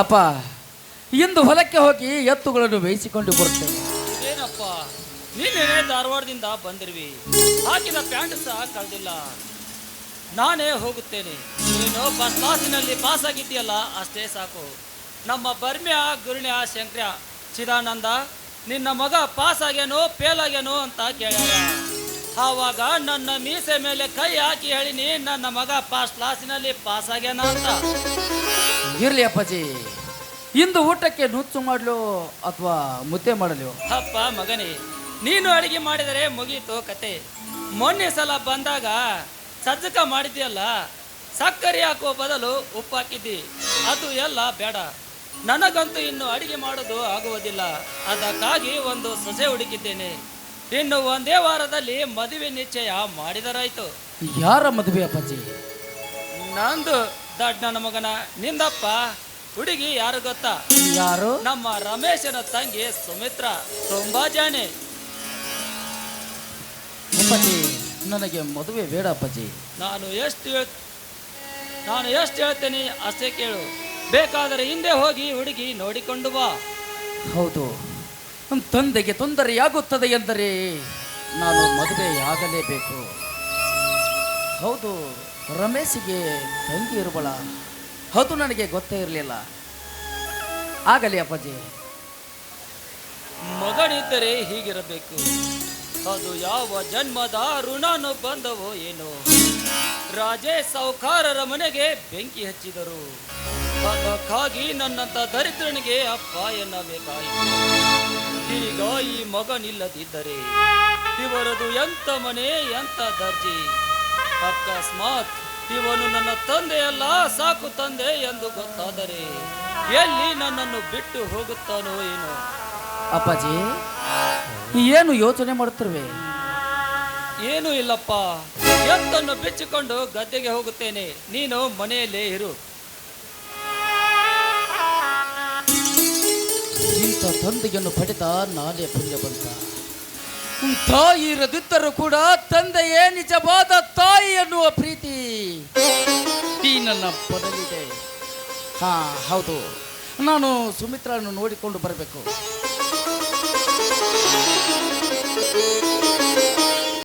ಅಪ್ಪ, ಇಂದು ಹೊಲಕ್ಕೆ ಹೋಗಿ ಎತ್ತುಗಳನ್ನು ಬೇಯಿಸಿಕೊಂಡು ಬರುತ್ತೇನೆ. ಏನಪ್ಪ ನೀನೇ ಧಾರವಾಡದಿಂದ ಬಂದಿರ್ವಿ, ಹಾಕಿದ ಪ್ಯಾಂಟ್ ಸಹ ಕಳೆದಿಲ್ಲ. ನಾನೇ ಹೋಗುತ್ತೇನೆ. ನೀನು ಬಸ್ ಕ್ಲಾಸಿನಲ್ಲಿ ಪಾಸ್ ಆಗಿದ್ದೀಯಲ್ಲ ಅಷ್ಟೇ ಸಾಕು. ನಮ್ಮ ಬರ್ಮ್ಯ, ಗುರುಣ್ಯ, ಶಂಕ್ರ್ಯ, ಚಿದಾನಂದ, ನಿನ್ನ ಮಗ ಪಾಸ್ ಆಗ್ಯಾನೋ ಫೇಲ್ ಆಗ್ಯಾನೋ ಅಂತ ಕೇಳ್ಯಾರ. ಆವಾಗ ನನ್ನ ಮೀಸೆ ಮೇಲೆ ಕೈ ಹಾಕಿ ಹೇಳಿನಿ, ನನ್ನ ಮಗ ಪಾಸ್ ಕ್ಲಾಸಿನಲ್ಲಿ ಪಾಸ್ ಆಗ್ಯಾನ ಅಂತ. ಇರ್ಲಿ ಅಪ್ಪಾಜಿ. ಇಂದು ಊಟಕ್ಕೆ ನುಚ್ಚು ಮಾಡಲು ಅಥವಾ ಮುದ್ದೆ ಮಾಡಲು ಅಪ್ಪ ಮಗನೇ ನೀನು ಅಡಿಗೆ ಮಾಡಿದರೆ ಮುಗೀತು ಕತೆ. ಮೊನ್ನೆ ಸಲ ಬಂದಾಗ ಸಜ್ಜಕ ಮಾಡಿದ್ಯಲ್ಲ ಸಕ್ಕರೆ ಹಾಕುವ ಬದಲು ಉಪ್ಪು ಹಾಕಿದ್ದಿ. ಅದು ಎಲ್ಲ ಬೇಡ. ನನಗಂತೂ ಇನ್ನು ಅಡಿಗೆ ಮಾಡೋದು ಆಗುವುದಿಲ್ಲ. ಅದಕ್ಕಾಗಿ ಒಂದು ಸೊಸೆ ಹುಡುಕಿದ್ದೇನೆ. ಇನ್ನು ಒಂದೇ ವಾರದಲ್ಲಿ ಮದುವೆ ನಿಶ್ಚಯ ಮಾಡಿದರಾಯ್ತು. ಯಾರ ಮದುವೆ ಅಪ್ಪಾಜಿ? ನಂದು ದಡ್ ನನ್ನ ಮಗನ ನಿಂದಪ್ಪ. ಹುಡುಗಿ ಯಾರು ಗೊತ್ತಾ? ಯಾರು? ನಮ್ಮ ರಮೇಶನ ತಂಗಿ ಸುಮಿತ್ರ. ತುಂಬಾ ಜಾಣೆ ಅಪ್ಪಾಜಿ ನನಗೆ ಮದುವೆ ಬೇಡ ಅಪ್ಪಾಜಿ. ನಾನು ಎಷ್ಟು ಹೇಳ್ ನಾನು ಎಷ್ಟು ಹೇಳ್ತೇನೆ ಅಷ್ಟೇ ಕೇಳು. ಬೇಕಾದರೆ ಹಿಂದೆ ಹೋಗಿ ಹುಡುಗಿ ನೋಡಿಕೊಂಡು ಬಾ. ಹೌದು. ನಮ್ಮ ತಂದೆಗೆ ತೊಂದರೆಯಾಗುತ್ತದೆ ಎಂದರೆ ನಾನು ಮದುವೆಯಾಗಲೇಬೇಕು. ಹೌದು. ರಮೇಶಿಗೆ ತಂಗಿ ಇರುವಳ ಅದು ನನಗೆ ಗೊತ್ತೇ ಇರಲಿಲ್ಲ. ಆಗಲಿ ಅಪ್ಪಾಜಿ. ಮಗನಿದ್ದರೆ ಹೀಗಿರಬೇಕು. ಅದು ಯಾವ ಜನ್ಮದ ಋಣನು ಬಂದವೋ ಏನೋ. ರಾಜೇ ಸಾಹುಕಾರರ ಮನೆಗೆ ಬೆಂಕಿ ಹಚ್ಚಿದರು. ಅದಕ್ಕಾಗಿ ನನ್ನಂತ ದರಿದ್ರನಿಗೆ ಅಪ್ಪ ಎನ್ನಬೇಕಾಯಿತು ಈಗ ಈ ಮಗನಿಲ್ಲದಿದ್ದರೆ ಇವರದು ಎಂಥ ಮನೆ ಎಂಥ ದರ್ಜಿ? ಅಕಸ್ಮಾತ್ ಇವನು ನನ್ನ ತಂದೆಯಲ್ಲ ಸಾಕು ತಂದೆ ಎಂದು ಗೊತ್ತಾದರೆ ಎಲ್ಲಿ ನನ್ನನ್ನು ಬಿಟ್ಟು ಹೋಗುತ್ತಾನೋ ಏನೋ. ಅಪ್ಪಾಜಿ ಏನು ಯೋಚನೆ ಮಾಡುತ್ತಿರುವೆ? ಏನೂ ಇಲ್ಲಪ್ಪ. ಎತ್ತನ್ನು ಬಿಚ್ಚಿಕೊಂಡು ಗದ್ದೆಗೆ ಹೋಗುತ್ತೇನೆ. ನೀನು ಮನೆಯಲ್ಲೇ ಇರು. ಇಂಥ ತಂದೆಯನ್ನು ಪಡೆದ ನಾನೇ ಪುಣ್ಯ ಬಂತ. ತಾಯಿ ಇರದಿದ್ದರೂ ಕೂಡ ತಂದೆಯೇ ನಿಜವಾದ ತಾಯಿ ಎನ್ನುವ ಪ್ರೀತಿ ನನ್ನ ಬದಲಿದೆ. ಹಾ, ಹೌದು. ನಾನು ಸುಮಿತ್ರನ್ನು ನೋಡಿಕೊಂಡು ಬರಬೇಕು.